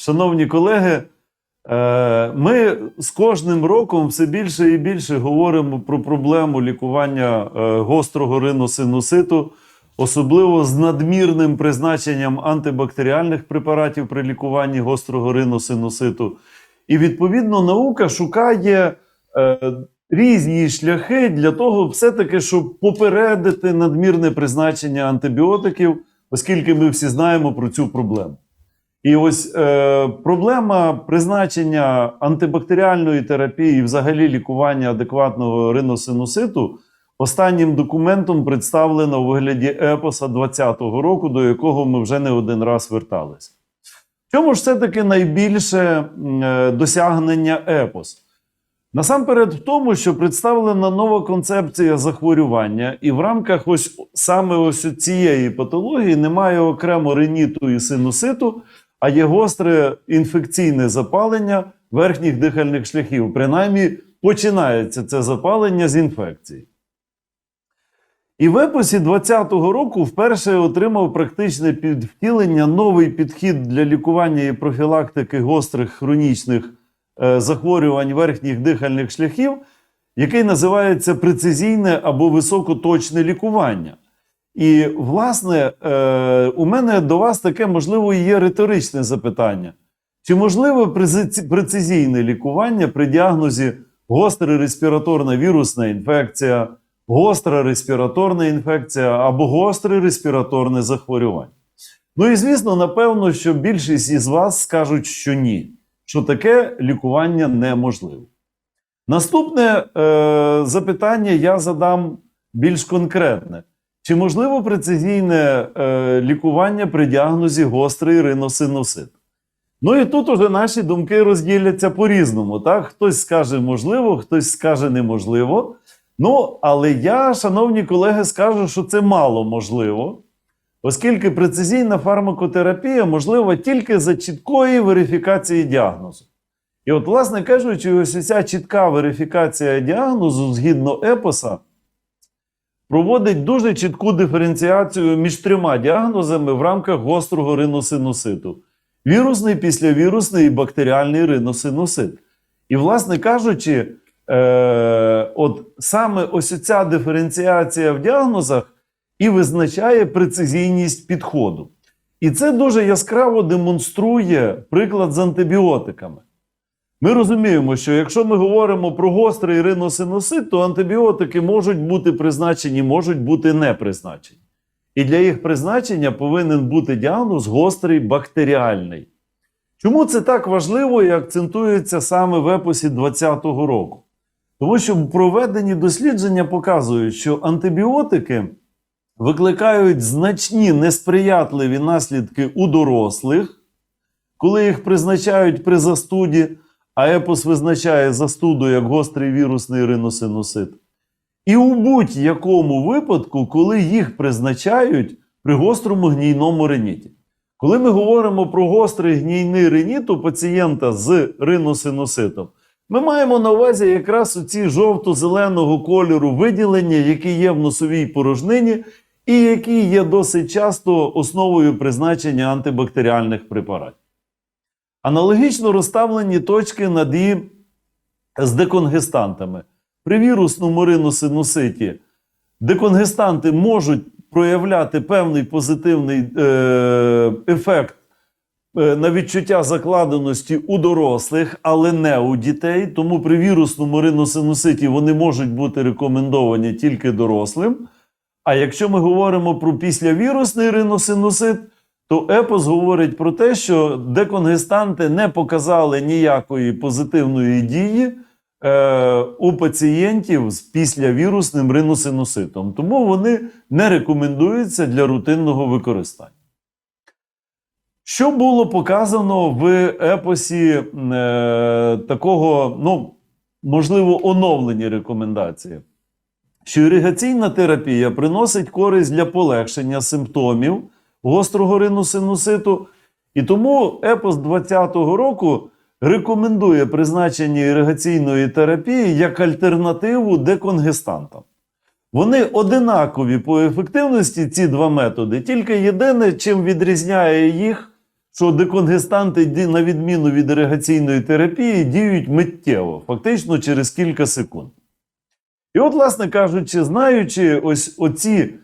шановні колеги, е, ми з кожним роком все більше і більше говоримо про проблему лікування е, гострого риносинуситу, особливо з надмірним призначенням антибактеріальних препаратів при лікуванні гострого риносинуситу. І відповідно наука шукає е, різні шляхи для того, все-таки, щоб попередити надмірне призначення антибіотиків, оскільки ми всі знаємо про цю проблему. І ось е, проблема призначення антибактеріальної терапії, і взагалі лікування адекватного риносинуситу, останнім документом представлена у вигляді епоса 2020 року, до якого ми вже не один раз верталися. В чому ж все-таки найбільше е, досягнення епос? Насамперед, в тому, що представлена нова концепція захворювання, і в рамках ось саме ось цієї патології немає окремо риніту і синуситу, а є гостре інфекційне запалення верхніх дихальних шляхів. Принаймні, починається це запалення з інфекції. І в епосі 2020 року вперше отримав практичне підвтілення новий підхід для лікування і профілактики гострих хронічних е, захворювань верхніх дихальних шляхів, який називається прецизійне або високоточне лікування. І, власне, е, у мене до вас таке, можливо, є риторичне запитання. Чи можливо прези- прецизійне лікування при діагнозі гостра респіраторна вірусна інфекція, гостра респіраторна інфекція або гостре респіраторне захворювання? Ну і звісно, напевно, що більшість із вас скажуть, що ні, що таке лікування неможливо. Наступне е, запитання я задам більш конкретне. Чи можливо прецизійне е, лікування при діагнозі гострий риносинусит? Ну і тут уже наші думки розділяться по-різному. Так? Хтось скаже можливо, хтось скаже неможливо. Ну, але я, шановні колеги, скажу, що це мало можливо, оскільки прецизійна фармакотерапія можлива тільки за чіткої верифікації діагнозу. І от, власне кажучи, ось ця чітка верифікація діагнозу згідно епоса проводить дуже чітку диференціацію між трьома діагнозами в рамках гострого риносинуситу: вірусний, післявірусний і бактеріальний риносинусит. І, власне кажучи, е, от саме ось ця диференціація в діагнозах і визначає прецизійність підходу. І це дуже яскраво демонструє приклад з антибіотиками. Ми розуміємо, що якщо ми говоримо про гострий риносинусит, то антибіотики можуть бути призначені, можуть бути не призначені. І для їх призначення повинен бути діагноз гострий бактеріальний. Чому це так важливо і акцентується саме в епосі 2020 року? Тому що проведені дослідження показують, що антибіотики викликають значні несприятливі наслідки у дорослих, коли їх призначають при застуді, а епос визначає застуду як гострий вірусний риносинусит. І у будь-якому випадку, коли їх призначають при гострому гнійному реніті. Коли ми говоримо про гострий гнійний реніт у пацієнта з риносинуситом, ми маємо на увазі якраз оці жовто-зеленого кольору виділення, які є в носовій порожнині, і які є досить часто основою призначення антибактеріальних препаратів. Аналогічно розставлені точки над і з деконгестантами. При вірусному риносинуситі деконгестанти можуть проявляти певний позитивний е, ефект е, на відчуття закладеності у дорослих, але не у дітей. Тому при вірусному риносинуситі вони можуть бути рекомендовані тільки дорослим. А якщо ми говоримо про післявірусний риносинусит, то епос говорить про те, що деконгестанти не показали ніякої позитивної дії е, у пацієнтів з післявірусним риносинуситом. Тому вони не рекомендуються для рутинного використання. Що було показано в епосі е, такого, ну, можливо, оновлені рекомендації? Що іригаційна терапія приносить користь для полегшення симптомів гострого риносинуситу, і тому епос 2020 року рекомендує призначення іригаційної терапії як альтернативу деконгестантам. Вони одинакові по ефективності, ці два методи, тільки єдине, чим відрізняє їх що деконгестанти, на відміну від іригаційної терапії, діють миттєво, фактично через кілька секунд. І от, власне кажучи, знаючи ось оці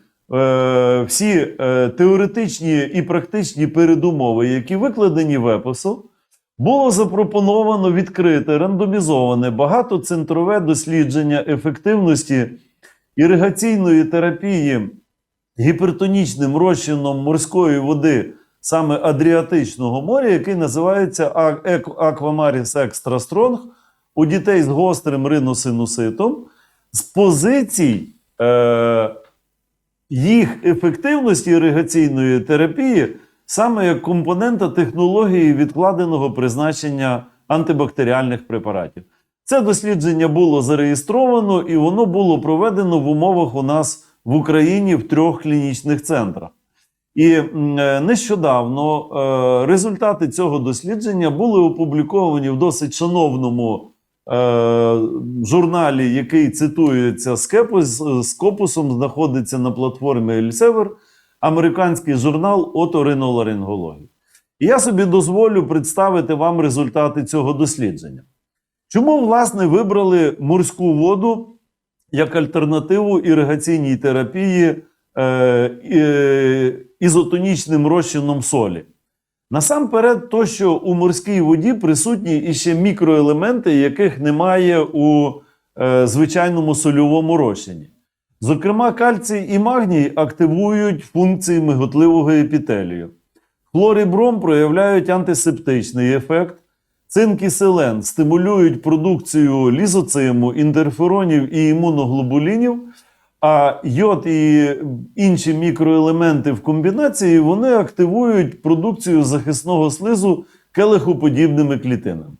всі е, теоретичні і практичні передумови, які викладені в епосу, було запропоновано відкрите рандомізоване багатоцентрове дослідження ефективності іригаційної терапії гіпертонічним розчином морської води саме Адріатичного моря, який називається А- Ек- Aquamaris Extra Strong у дітей з гострим риносинуситом з позицій е, їх ефективності іригаційної терапії саме як компонента технології відкладеного призначення антибактеріальних препаратів. Це дослідження було зареєстровано і воно було проведено в умовах у нас в Україні в трьох клінічних центрах. І е, нещодавно е, результати цього дослідження були опубліковані в досить шановному журналі, який цитується Скепус, Скопусом, знаходиться на платформі Elsevier, американський журнал оториноларингології. І я собі дозволю представити вам результати цього дослідження. Чому, власне, вибрали морську воду як альтернативу іригаційній терапії е, е, ізотонічним розчином солі? Насамперед, то, що у морській воді присутні іще мікроелементи, яких немає у е, звичайному сольовому розчині. Зокрема, кальцій і магній активують функції миготливого епітелію. Хлор і бром проявляють антисептичний ефект. Цинк і селен стимулюють продукцію лізоциму, інтерферонів і імуноглобулінів, а йод і інші мікроелементи в комбінації вони активують продукцію захисного слизу келихоподібними клітинами.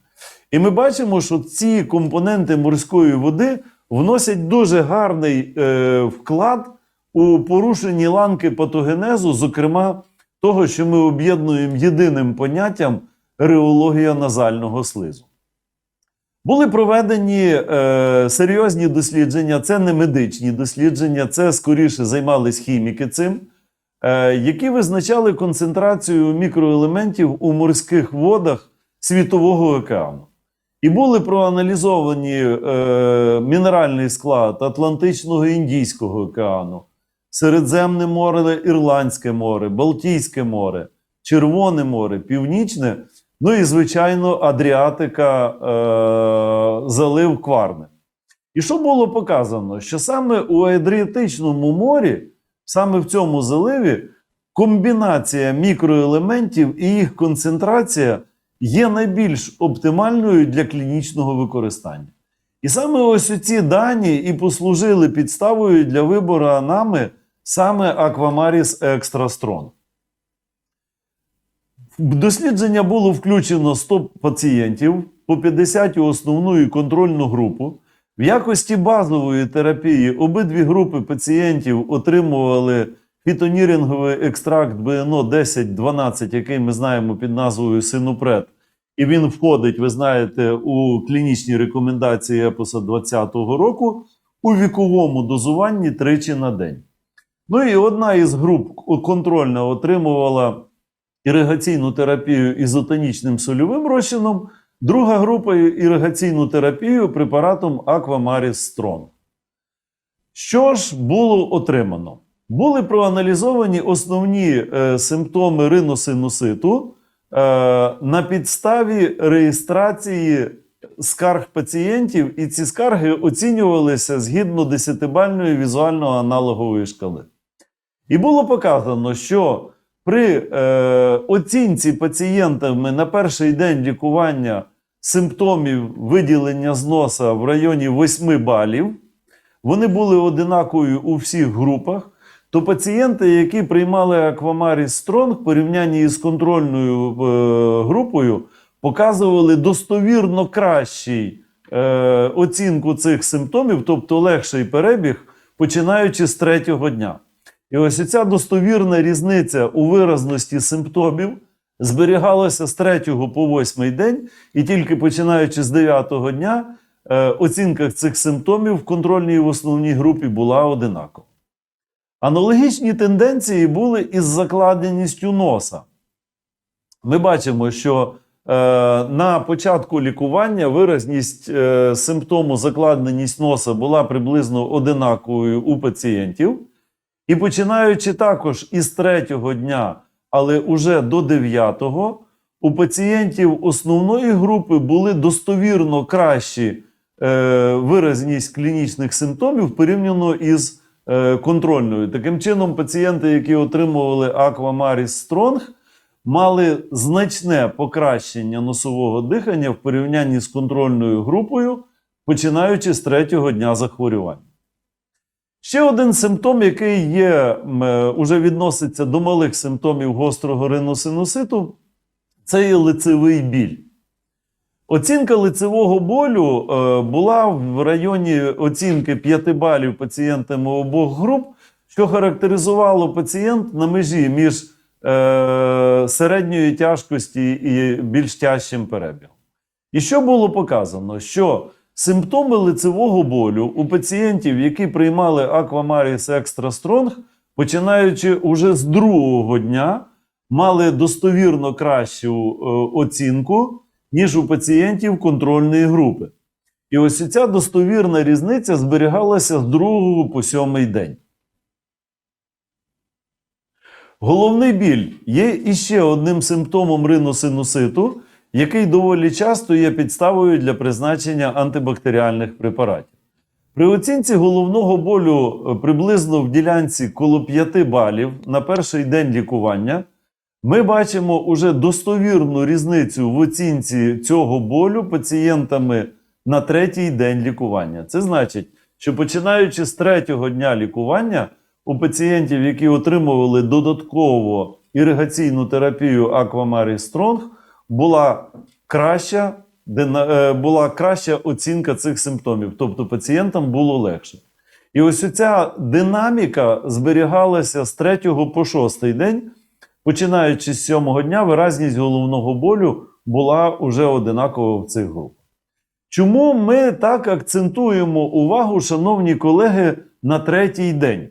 І ми бачимо, що ці компоненти морської води вносять дуже гарний е, вклад у порушенні ланки патогенезу, зокрема того, що ми об'єднуємо єдиним поняттям реологія назального слизу. Були проведені е, серйозні дослідження, це не медичні дослідження, це скоріше займались хіміки цим, е, які визначали концентрацію мікроелементів у морських водах Світового океану. І були проаналізовані е, мінеральний склад Атлантичного і Індійського океану, Середземне море, Ірландське море, Балтійське море, Червоне море, Північне, ну і, звичайно, Адріатика, е, залив Кварне. І що було показано? Що саме у Адріатичному морі, саме в цьому заливі, комбінація мікроелементів і їх концентрація є найбільш оптимальною для клінічного використання. І саме ось ці дані і послужили підставою для вибору нами саме Aquamaris Extra Strong. В дослідження було включено 100 пацієнтів по 50 у основну і контрольну групу. В якості базової терапії обидві групи пацієнтів отримували фітоніринговий екстракт БНО 1012, який ми знаємо під назвою Синупред. І він входить, ви знаєте, у клінічні рекомендації ЕПОСа 2020 року у віковому дозуванні тричі на день. Ну і одна із груп контрольна отримувала іригаційну терапію ізотонічним сольовим розчином, друга група іригаційну терапію препаратом Aquamaris Strong. Що ж було отримано? Були проаналізовані основні е, симптоми риносинуситу е, на підставі реєстрації скарг пацієнтів, і ці скарги оцінювалися згідно десятибальної візуально-аналогової шкали. І було показано, що при е, оцінці пацієнтами на перший день лікування симптомів виділення з носа в районі 8 балів, вони були одинакові у всіх групах. То пацієнти, які приймали Aquamaris Strong в порівнянні із контрольною е, групою, показували достовірно кращий е, оцінку цих симптомів, тобто легший перебіг, починаючи з третього дня. І ось ця достовірна різниця у виразності симптомів зберігалася з 3 по 8 день, і тільки починаючи з 9 дня, е, оцінка цих симптомів в контрольній і в основній групі була одинакова. Аналогічні тенденції були із закладеністю носа. ми бачимо, що е, на початку лікування виразність е, симптому закладненість носа була приблизно одинаковою у пацієнтів. І починаючи також із третього дня, але уже до дев'ятого, у пацієнтів основної групи були достовірно кращі е, виразність клінічних симптомів порівняно із е, контрольною. Таким чином, пацієнти, які отримували Aquamaris Strong, мали значне покращення носового дихання в порівнянні з контрольною групою, починаючи з третього дня захворювання. Ще один симптом, який є, е, уже відноситься до малих симптомів гострого риносинуситу, це є лицевий біль. Оцінка лицевого болю е, була в районі оцінки 5 балів пацієнтами обох груп, що характеризувало пацієнт на межі між е, середньої тяжкості і більш тяжчим перебігом. І що було показано? Що симптоми лицевого болю у пацієнтів, які приймали Aquamaris Extra Strong, починаючи уже з другого дня, мали достовірно кращу е, оцінку, ніж у пацієнтів контрольної групи. І ось ця достовірна різниця зберігалася з другого по сьомий день. Головний біль є іще одним симптомом риносинуситу, який доволі часто є підставою для призначення антибактеріальних препаратів. При оцінці головного болю е, приблизно в ділянці коло 5 балів на перший день лікування ми бачимо уже достовірну різницю в оцінці цього болю пацієнтами на третій день лікування. Це значить, що починаючи з третього дня лікування, у пацієнтів, які отримували додатково іригаційну терапію Aquamaris Strong, була краща, е, була краща оцінка цих симптомів, тобто пацієнтам було легше. І ось ця динаміка зберігалася з 3 по 6 день. Починаючи з 7 дня, виразність головного болю була уже одинакова в цих групах. Чому ми так акцентуємо увагу, шановні колеги, на третій день?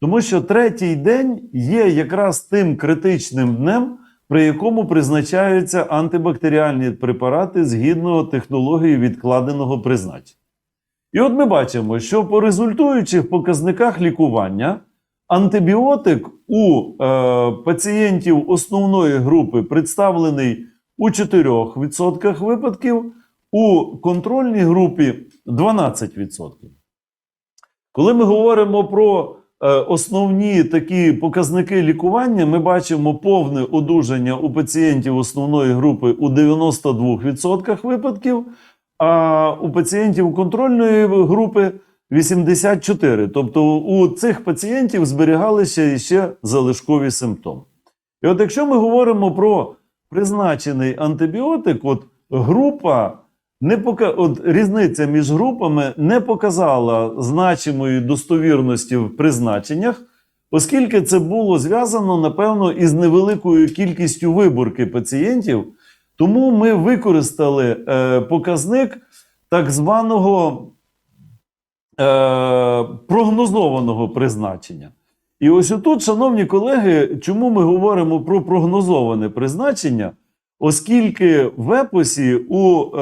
Тому що третій день є якраз тим критичним днем, при якому призначаються антибактеріальні препарати згідно технології відкладеного призначення. І от ми бачимо, що по результуючих показниках лікування антибіотик у е, пацієнтів основної групи представлений у 4% випадків, у контрольній групі 12%. Коли ми говоримо про основні такі показники лікування, ми бачимо повне одужання у пацієнтів основної групи у 92% випадків, а у пацієнтів контрольної групи 84. Тобто у цих пацієнтів зберігалися ще залишкові симптоми. І от якщо ми говоримо про призначений антибіотик, от група не пока... от різниця між групами не показала значимої достовірності в призначеннях, оскільки це було зв'язано, напевно, із невеликою кількістю виборки пацієнтів. Тому ми використали е, показник так званого е, прогнозованого призначення. І ось отут, шановні колеги, чому ми говоримо про прогнозоване призначення? Оскільки в епосі у е,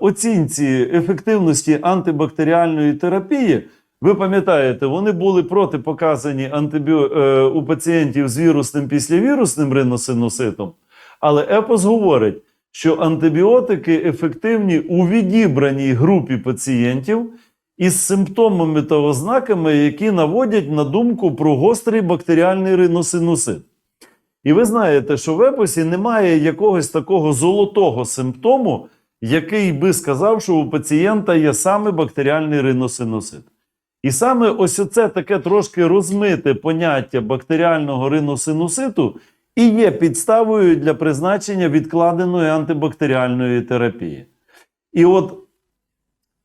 оцінці ефективності антибактеріальної терапії, ви пам'ятаєте, вони були протипоказані антибіо, е, у пацієнтів з вірусним післявірусним риносинуситом, але епос говорить, що антибіотики ефективні у відібраній групі пацієнтів із симптомами та ознаками, які наводять на думку про гострий бактеріальний риносинусит. І ви знаєте, що в епосі немає якогось такого золотого симптому, який би сказав, що у пацієнта є саме бактеріальний риносинусит. І саме ось оце таке трошки розмите поняття бактеріального риносинуситу і є підставою для призначення відкладеної антибактеріальної терапії. І от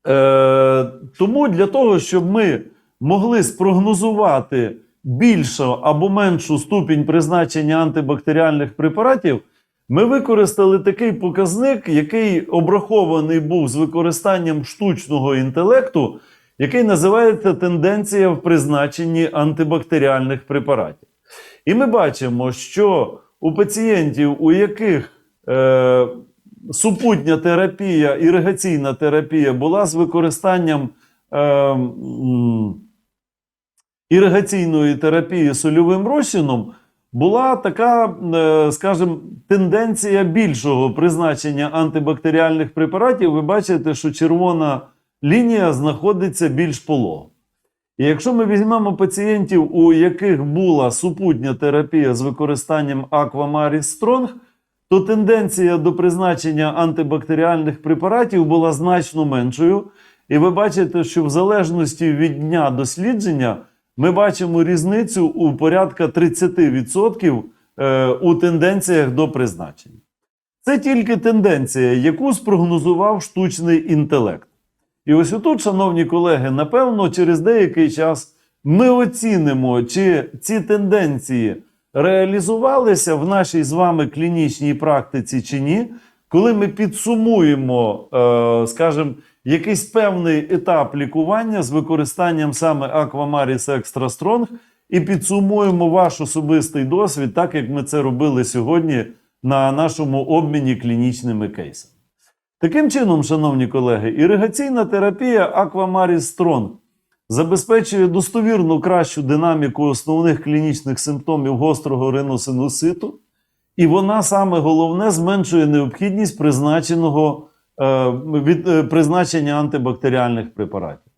е, тому для того, щоб ми могли спрогнозувати більшу або меншу ступінь призначення антибактеріальних препаратів, ми використали такий показник, який обрахований був з використанням штучного інтелекту, який називається тенденція в призначенні антибактеріальних препаратів. І ми бачимо, що у пацієнтів, у яких е, супутня терапія, іригаційна терапія була з використанням е, іригаційної терапії сольовим розчином, була така, е, скажімо, тенденція більшого призначення антибактеріальних препаратів. Ви бачите, що червона лінія знаходиться більш полого. І якщо ми візьмемо пацієнтів, у яких була супутня терапія з використанням Aquamaris Strong, то тенденція до призначення антибактеріальних препаратів була значно меншою. І ви бачите, що в залежності від дня дослідження ми бачимо різницю у порядка 30% е, у тенденціях до призначення. Це тільки тенденція, яку спрогнозував штучний інтелект. І ось отут, шановні колеги, напевно, через деякий час ми оцінимо, чи ці тенденції реалізувалися в нашій з вами клінічній практиці чи ні, коли ми підсумуємо, е, скажімо, якийсь певний етап лікування з використанням саме Aquamaris Extra Strong і підсумуємо ваш особистий досвід, так як ми це робили сьогодні на нашому обміні клінічними кейсами. Таким чином, шановні колеги, іригаційна терапія Aquamaris Strong забезпечує достовірну кращу динаміку основних клінічних симптомів гострого риносинуситу, і вона саме головне зменшує необхідність призначеного від е, призначення антибактеріальних препаратів.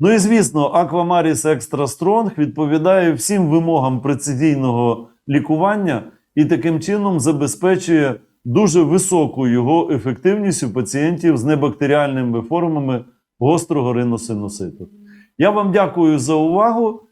Ну і звісно, Aquamaris Extra Strong відповідає всім вимогам прецизійного лікування і таким чином забезпечує дуже високу його ефективність у пацієнтів з небактеріальними формами гострого риносинуситу. Я вам дякую за увагу